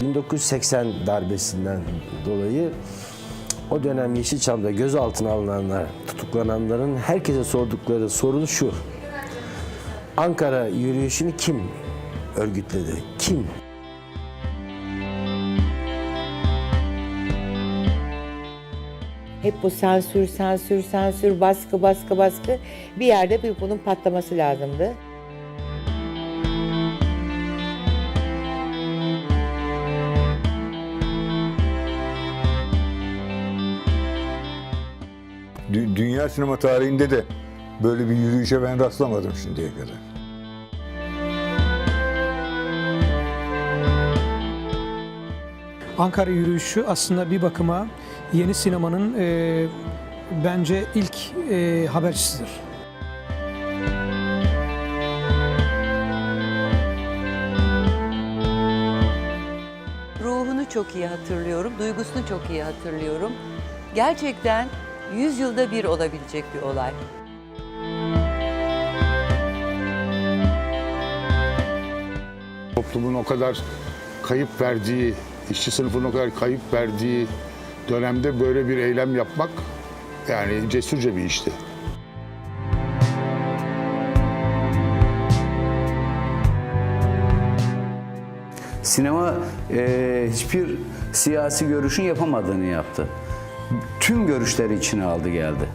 1980 darbesinden dolayı o dönem Yeşilçam'da gözaltına alınanlar, tutuklananların herkese sordukları soru şu. Ankara yürüyüşünü kim örgütledi? Kim? Hep bu sansür, sansür, sansür, baskı, baskı, baskı. Bir yerde bir bunun patlaması lazımdı. Dü- Dünya sinema tarihinde de böyle bir yürüyüşe ben rastlamadım şimdiye kadar. Ankara yürüyüşü aslında bir bakıma yeni sinemanın e, bence ilk e, habercisidir. Ruhunu çok iyi hatırlıyorum, duygusunu çok iyi hatırlıyorum. Gerçekten 100 yılda bir olabilecek bir olay. toplumun o kadar kayıp verdiği, işçi sınıfının o kadar kayıp verdiği dönemde böyle bir eylem yapmak yani cesurca bir işti. Sinema e, hiçbir siyasi görüşün yapamadığını yaptı. Tüm görüşleri içine aldı geldi.